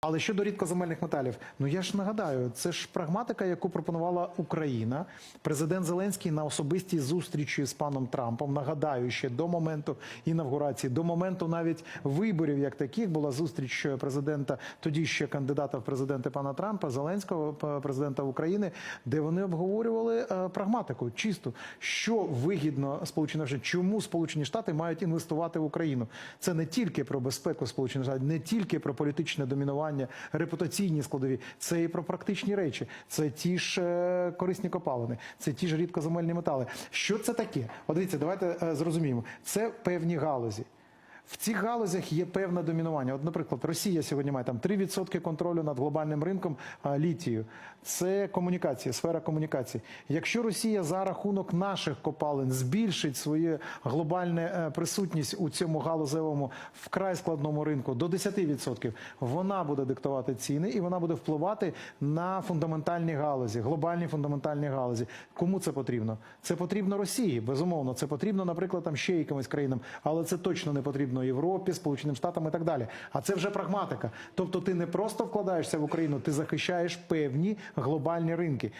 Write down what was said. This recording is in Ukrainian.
Але щодо рідкоземельних металів, ну я ж нагадаю, це ж прагматика, яку пропонувала Україна. Президент Зеленський на особистій зустрічі з паном Трампом. Нагадаю, ще до моменту інавгурації, до моменту навіть виборів, як таких, була зустріч президента, тоді ще кандидата в президенти пана Трампа, Зеленського, президента України, де вони обговорювали е, прагматику, чисту, що вигідно Сполученим Штатам, чому Сполучені Штати мають інвестувати в Україну. Це не тільки про безпеку Сполучених Штатів, не тільки про політичне домінування, репутаційні складові, це і про практичні речі. Це ті ж е, корисні копалини, це ті ж рідкоземельні метали. Що це таке? От дивіться, давайте е, зрозуміємо. Це певні галузі. В цих галузях є певне домінування. От, наприклад, Росія сьогодні має там 3% контролю над глобальним ринком літію. Це комунікація, сфера комунікації. Якщо Росія за рахунок наших копалин збільшить свою глобальну е, присутність у цьому галузевому вкрай складному ринку до 10%, вона буде диктувати ціни і вона буде впливати на фундаментальні галузі, глобальні фундаментальні галузі. Кому це потрібно? Це потрібно Росії, безумовно. Це потрібно, наприклад, там ще якимось країнам, але це точно не потрібно Європі, Сполученим Штатам і так далі. А це вже прагматика. Тобто, ти не просто вкладаєшся в Україну, ти захищаєш певні глобальні ринки.